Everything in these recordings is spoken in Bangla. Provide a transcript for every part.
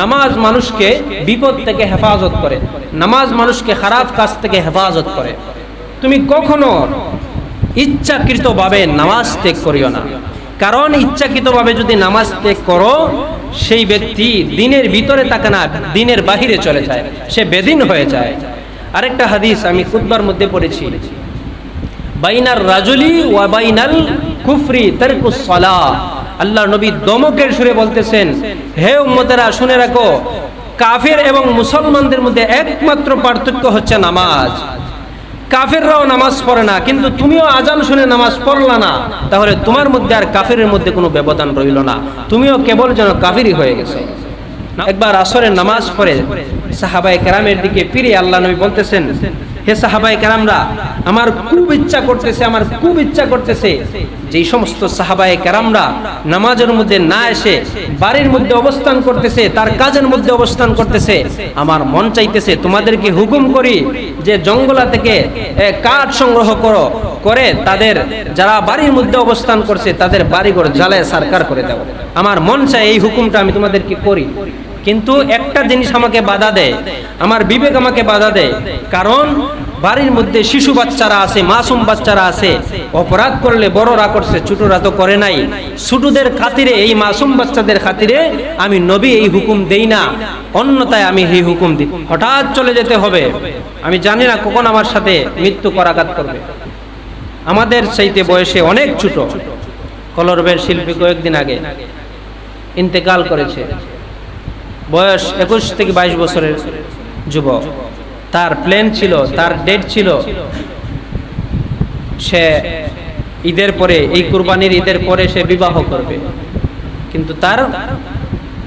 নামাজ মানুষকে বিপদ থেকে হেফাজত করে, নামাজ মানুষকে খারাপ কাজ থেকে হেফাজত করে। তুমি কখনো ইচ্ছাকৃতভাবে নামাজ ত্যাগ করিও না। কারণ ইচ্ছাকৃতভাবে যদি নামাজ ত্যাগ করো, সেই ব্যক্তি দিনের ভিতরে থাকে না, দিনের বাহিরে চলে যায়, সে বেদিন হয়ে যায়। আরেকটা হাদিস আমি খুতবার মধ্যে পড়েছি। বাইনার রাজুলি ওয়া বাইনাল কুফরি তারকুস সালাহ। আল্লাহ নবী দমকের সুরে বলতেছেন, হে উম্মতেরা, শুনে রাখো, কাফের এবং মুসলমানদের মধ্যে একমাত্র পার্থক্য হচ্ছে নামাজ। কাফেররাও নামাজ পড়ে না, কিন্তু তুমিও আজান শুনে নামাজ পড়লা না, তাহলে তোমার মধ্যে আর কাফেরের মধ্যে কোনো ব্যবধান রইল না। তুমিও কেবল যেন কাফেরই হয়ে গেছো। একবার আসরের নামাজ পড়ে সাহাবাই কেরামের দিকে ফিরে আল্লাহ নবী বলতেছেন হে সাহাবাই কেরামরা, আমার খুব ইচ্ছা করতেছে, আমার খুব ইচ্ছা করতেছে যেই সমস্ত সাহাবাই কেরামরা নামাজের মধ্যে না এসে বাড়ির মধ্যে অবস্থান করতেছে, তার কাজের মধ্যে অবস্থান করতেছে, আমার মন চাইতেছে তোমাদেরকে হুকুম করি যে জঙ্গলা থেকে কাঠ সংগ্রহ করো, করে তাদের যারা বাড়ির মধ্যে অবস্থান করছে, তাদের বাড়িঘর জ্বালায় সারকার করে দাও আমার মন চায় এই হুকুমটা আমি তোমাদেরকে করি। কিন্তু একটা জিনিস আমাকে বাধা দেয়। আমার বিবেক আমাকে বাধা দেয়। কারণ বাড়ির মধ্যে শিশু বাচ্চারা আছে, মাসুম বাচ্চারা আছে। অপরাধ করলে বড়রা করছে, ছোটরা তো করে নাই। ছোটদের খাতিরে, এই মাসুম বাচ্চাদের খাতিরে আমি নবী এই হুকুম দেই না। অন্যতায় আমি এই হুকুম দিই। হঠাৎ চলে যেতে হবে। আমি জানি না কখন আমার সাথে মৃত্যু করাঘাত করবে। আমাদের সেইতে বয়সে অনেক ছোট। কলরবের শিল্পী কয়েকদিন আগে ইন্তেকাল করেছে। বয়স একুশ থেকে বাইশ বছরের যুবক। তার প্ল্যান ছিল, তার ডেট ছিল সে ঈদের পরে, এই কুরবানির ঈদের পরে সে বিবাহ করবে। কিন্তু তার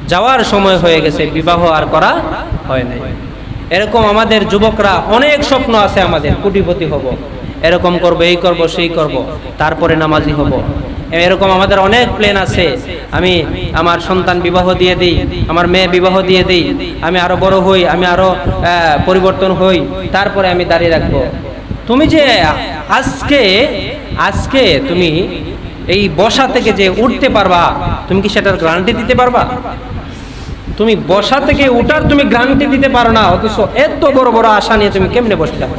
যাওয়ার সময় হয়ে গেছে, বিবাহ আর করা হয় নাই। এরকম আমাদের যুবকরা অনেক স্বপ্ন আছে আমাদের, কোটিপতি হব। এরকম করব, এই করব, সেই করব, তারপরে নামাজি হব। এরকম আমাদের অনেক প্ল্যান আছে। আমি আমার সন্তান বিবাহ দিয়ে দিই, আমার মেয়ে বিবাহ দিয়ে দিই, আমি আরও বড় হই, আমি আরও পরিবর্তন হই, তারপরে আমি দাঁড়িয়ে রাখব। তুমি যে আজকে আজকে তুমি এই বসা থেকে যে উঠতে পারবা, তুমি কি সেটার গ্যারান্টি দিতে পারবা? তুমি বসা থেকে উঠার তুমি গ্যারান্টি দিতে পারো না, অথচ এত বড় বড় আশা নিয়ে তুমি কেমনে বসে থাকো?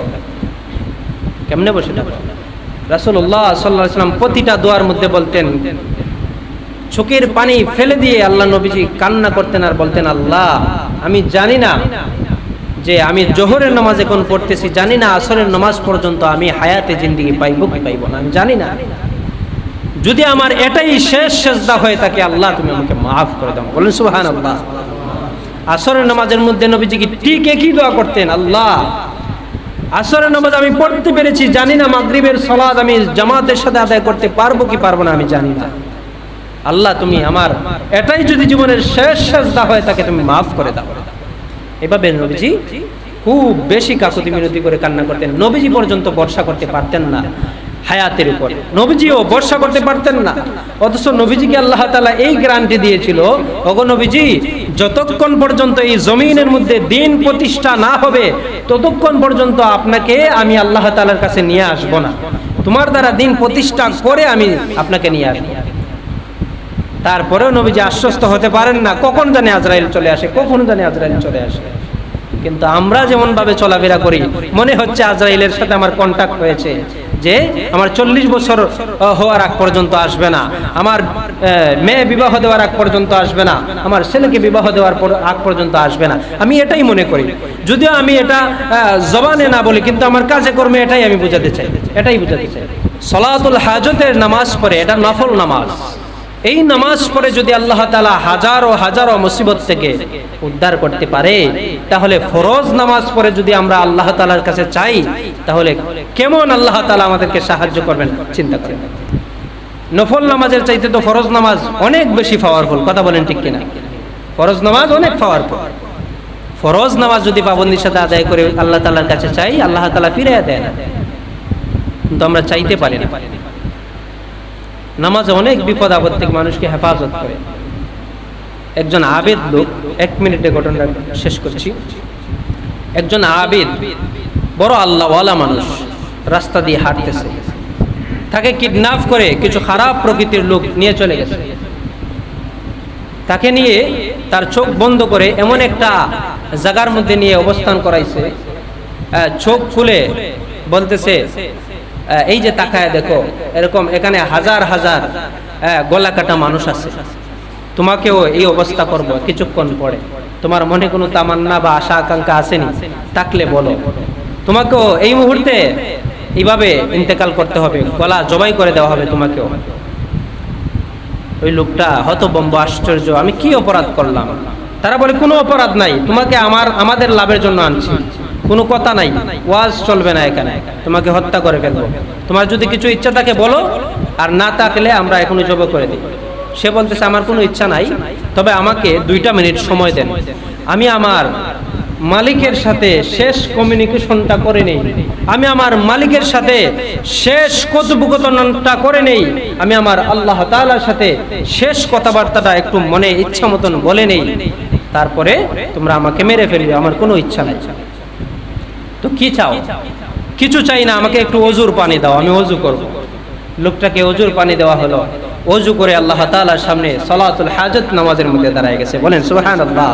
কেমনে বসে থাকো? রাসূলুল্লাহ সাল্লাল্লাহু আলাইহি সাল্লাম প্রতিটা দোয়ার মধ্যে বলতেন, চোখের পানি ফেলে দিয়ে আল্লাহ নবীজি কান্না করতেন আর বলতেন, আল্লাহ, আমি জানি না যে আমি জোহরের নামাজ এখন পড়তেছি, জানি না আসরের নামাজ পর্যন্ত আমি হায়াতে জিন্দিগি পাইব কি পাইব না, আমি জানি না। যদি আমার এটাই শেষ সেজদা হয়ে থাকে, আল্লাহ তুমি আমাকে মাফ করে দাও। বলেন আল্লাহ আসরের নামাজের মধ্যে নবীজি কি ঠিক একই দোয়া করতেন? আল্লাহ আসরের নামাজ আমি পড়তে পেরেছি, জানি না মাগরিবের সলাদ আমি জামাতের সাথে আদায় করতে পারব কি পারব না, আমি জানি না। আল্লাহ, তুমি আমার, এটাই যদি জীবনের শেষ শেষ দা হয়, তাকে তুমি মাফ করে দাও। এভাবে নবীজি খুব বেশি কাকুতি মিনতি করে কান্না করতেন। নবীজি পর্যন্ত বর্ষা করতে পারতেন না। হায়াতের উপর। নবীজিও বর্ষা করতে পারতেন না। অথচ নবীজিকে আল্লাহ তালা এই গ্যারান্টি দিয়েছিল অগ নবীজি, যতক্ষণ পর্যন্ত এই জমিনের মধ্যে দিন প্রতিষ্ঠা না হবে, ততক্ষণ পর্যন্ত আপনাকে আমি আল্লাহ তালার কাছে নিয়ে আসব না। তোমার দ্বারা দিন প্রতিষ্ঠা করে আমি আপনাকে নিয়ে আসব। তারপরেও নবীজি আশ্বস্ত হতে পারেন না। কখন জানে আজরাইল চলে আসে? কখন জানে আজরাইল চলে আসে? কিন্তু আমরা যেমন ভাবে চলাফেরা করি, মনে হচ্ছে আজরাইলের সাথে আমার কন্টাক্ট হয়েছে যে আমার চল্লিশ বছর হওয়ার আগ পর্যন্ত আসবে না। আমার মেয়ে বিবাহ দেওয়ার আগ পর্যন্ত আসবে না। আমার ছেলেকে বিবাহ দেওয়ার আগ পর্যন্ত আসবে না। আমি এটাই মনে করি। যদিও আমি এটা জবানে না বলি, কিন্তু আমার কাজে কর্মে এটাই আমি বুঝাতে চাই। এটাই বুঝাতে চাই। সলাতুল হাজতের নামাজ পড়ে, এটা নফল নামাজ। এই নামাজ পড়ে যদি আল্লাহ তালা হাজারো হাজারো মুসিবত থেকে উদ্ধার করতে পারে তাহলে ফরজ নামাজ পড়ে যদি আমরা আল্লাহ তালার কাছে চাই, তাহলে কেমন আল্লাহ তালা আমাদেরকে সাহায্য করবেন? চিন্তা করেন। নফল নামাজের চাইতে তো ফরজ নামাজ অনেক বেশি পাওয়ারফুল কথা বলেন ঠিক কিনা? ফরজ নামাজ অনেক পাওয়ারফুল ফরজ নামাজ যদি পাবন্দির সাথে আদায় করে আল্লাহ তালার কাছে চাই, আল্লাহ তালা ফিরে দেয় না কিন্তু আমরা চাইতে পারি না। নামাজে অনেক বিপদ আপদ থেকে মানুষকে হেফাজত করে। একজন আবেদ লোক, এক মিনিটে ঘটনা শেষ করছি। একজন আবেদ, বড় আল্লাহওয়ালা মানুষ, রাস্তা দিয়ে হাঁটতেছে। তাকে কিডন্যাপ করে কিছু খারাপ প্রকৃতির লোক নিয়ে চলে গেছে। তাকে নিয়ে তার চোখ বন্ধ করে এমন একটা জায়গার মধ্যে নিয়ে অবস্থান করাইছে। চোখ খুলে বলতেছে এই যে তাকায় দেখো, এরকম এখানে হাজার হাজার গলা কাটা মানুষ আছে। তোমাকেও এই অবস্থা করব কিছুক্ষণ পরে। তোমার মনে কোনো তামান্না বা আশা আকাঙ্ক্ষা আসেনি? থাকলে বলো। তোমাকেও এই মুহূর্তে এইভাবে ইন্তেকাল করতে হবে। গলা জবাই করে দেওয়া হবে তোমাকেও। ওই লোকটা হতবম্ব, আশ্চর্য, আমি কি অপরাধ করলাম? তারা বলে, কোনো অপরাধ নাই। তোমাকে আমার, আমাদের লাভের জন্য আনছি। কোনো কথা নাই। ওয়াজ চলবে না এখানে। তোমাকে হত্যা করে ফেলব। তোমার যদি কিছু ইচ্ছা থাকে বলো। আর না থাকলে আমরা এখনও জব করে দিই। সে বলতেছে, আমার কোনো ইচ্ছা নাই, তবে আমাকে দুইটা মিনিট সময় দেন। আমি আমার মালিকের সাথে শেষ কমিউনিকেশনটা করে নেই। আমি আমার মালিকের সাথে শেষ কথোপকথনটা করে নেই। আমি আমার আল্লাহ তাআলার সাথে শেষ কথাবার্তাটা একটু মনে ইচ্ছা মতন বলে নেই। তারপরে তোমরা আমাকে মেরে ফেলবে, আমার কোনো ইচ্ছা নাই। তো কি চাও? কিছু চাই না, আমাকে একটু অজুর পানি দাও, আমি অজু করব। লোকটাকে অজুর পানি দেওয়া হলো। অজু করে আল্লাহ তালার সামনে সলাতুল হাজত নামাজের মধ্যে দাঁড়ায় গেছে। বলেন সুবহানাল্লাহ।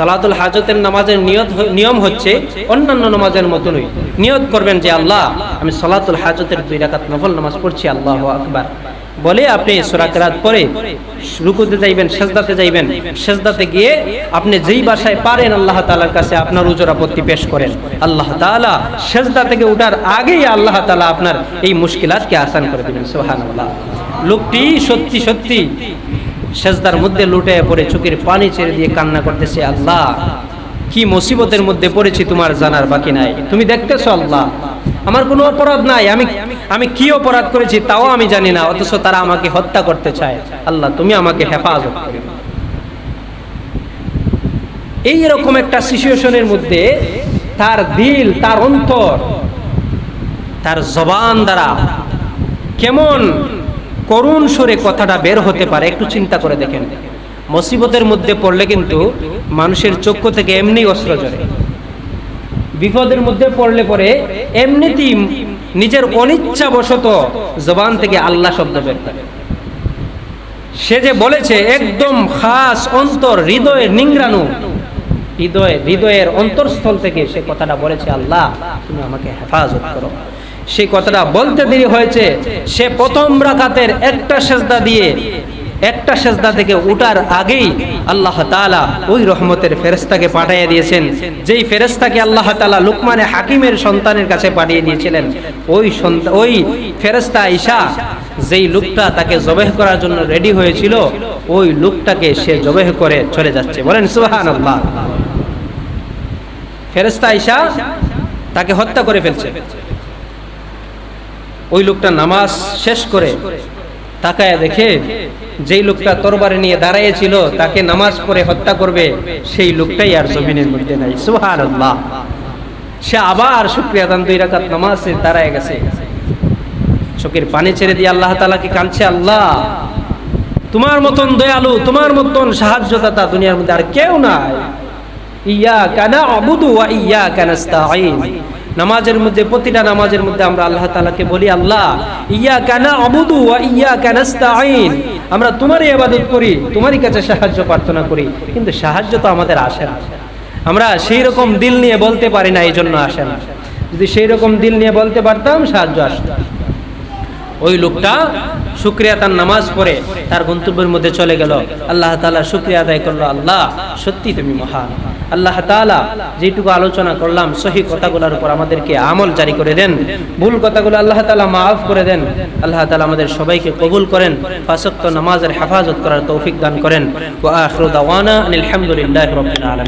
সালাতুল হাজতের নামাজের নিয়ত নিয়ম হচ্ছে অন্যান্য নামাজের মতনই নিয়ত করবেন যে, আল্লাহ, আমি সালাতুল হাজতের দুই রাকাত নফল নামাজ পড়ছি, আল্লাহ আকবার। বলে আপনি সুরাকেরাত পরে রুকুতে যাইবেন, সেজদাতে যাইবেন, সেজদাতে গিয়ে আপনি যেই বাসায় পারেন, আল্লাহ তালার কাছে আপনার উজর আপত্তি পেশ করেন। আল্লাহ তাআলা সেজদা থেকে উঠার আগেই আল্লাহ তাআলা আপনার এই মুশকিলাতকে আসান করে দিবেন। সুবহানাল্লাহ। লোকটি সত্যি সত্যি সেজদার মধ্যে লুটে পড়ে চোখের পানি ছেড়ে দিয়ে কান্না করতেছে আল্লাহ। কি মুসিবতের মধ্যে পড়েছি তোমার জানার বাকি নাই। তুমি দেখতেছো আল্লাহ, আমার কোনো অপরাধ নাই। আমি আমি কি অপরাধ করেছি তাও আমি জানি না, অথচ তারা আমাকে হত্যা করতে চায়। আল্লাহ, তুমি আমাকে হেফাজত এই রকম একটা সিচুয়েশনের মধ্যে তার দিল, তার অন্তর, তার জবান দ্বারা কেমন করুণ সুরে কথাটা বের হতে পারে, একটু চিন্তা করে দেখেন। মুসিবতের মধ্যে পড়লে কিন্তু মানুষের চক্ষু থেকে এমনি অস্ত্র জড়ে বিপদের মধ্যে পড়লে পরে এমনিতেই নিজের অনিচ্ছাবশত জবান থেকে আল্লাহ শব্দ বের করে। সে যে বলেছে, একদম খাস অন্তর হৃদয়ের নিংরানু হৃদয়, হৃদয়ের অন্তরস্থল থেকে সে কথাটা বলেছে, আল্লাহ, তুমি আমাকে হেফাজত করো। সেই কথাটা বলতে দেরি হয়েছে। সে প্রথম রাকাতের একটা সেজদা দিয়ে, একটা সেজদা থেকে উঠার আগেই আল্লাহ তাআলা ওই রহমতের ফেরেস্তাকে পাঠিয়ে দিয়েছেন। যেই ফেরেস্তাকে আল্লাহ তাআলা লুকমানে হাকিমের সন্তানের কাছে পাঠিয়ে দিয়েছিলেন, ওই সন্তান ওই ফেরেস্তা ঈশা, যেই লোকটা তাকে জবেহ করার জন্য রেডি হয়েছিল, ওই লোকটাকে সে জবেহ করে চলে যাচ্ছে। বলেন, সুবহানাল্লাহ। ফেরেস্তা ঈশা তাকে হত্যা করে ফেলছে। ওই লোকটা নামাজ শেষ করে তাকায় দেখে যেই লোকটা তরবারে নিয়ে দাঁড়িয়েছিল তাকে নামাজ পড়ে হত্যা করবে, সেই লোকটাই আর জমিনের মধ্যে নাই। সুবহানাল্লাহ। সে আবার শুক্রিয়া দুই রাকাত নামাজে দাঁড়ায় গেছে। চোখের পানি ছেড়ে দিয়ে আল্লাহ তাআলাকে কাঁদছে, আল্লাহ, তোমার মতন দয়ালু, তোমার মতন সাহায্যদাতা দুনিয়ার মধ্যে আর কেউ নাই। ইয়া কানা ওয়া ইয়া কানাস্তাঈন নামাজের মধ্যে, প্রতিটা নামাজের মধ্যে আমরা আল্লাহ তাআলাকে বলি, আল্লাহ ইয়া কানা ওয়া ইয়া কানাস্তাঈন আমরা তোমারই ইবাদত করি, তোমারই কাছে সাহায্য প্রার্থনা করি, কিন্তু সাহায্য তো আমাদের আসে না। আমরা সেই রকম দিল নিয়ে বলতে পারি না এই জন্য আসে না। যদি সেই রকম দিল নিয়ে বলতে পারতাম, সাহায্য আসতো। ওই লোকটা শুক্রিয়া তার নামাজ পড়ে, তার গন্তব্যের মধ্যে চলে গেল। আল্লাহ তালা শুক্রিয়া আদায় করল, আল্লাহ সত্যি তুমি মহান। আল্লাহ তালা যেটুকু আলোচনা করলাম, সহি কথাগুলোর উপর আমাদেরকে আমল জারি করে দেন। ভুল কথাগুলো আল্লাহ তালা মাফ করে দেন। আল্লাহ তালা আমাদের সবাইকে কবুল করেন ফাসক্ত নামাজের হেফাজত করার তৌফিক দান করেন। ওয়া আখিরু আলম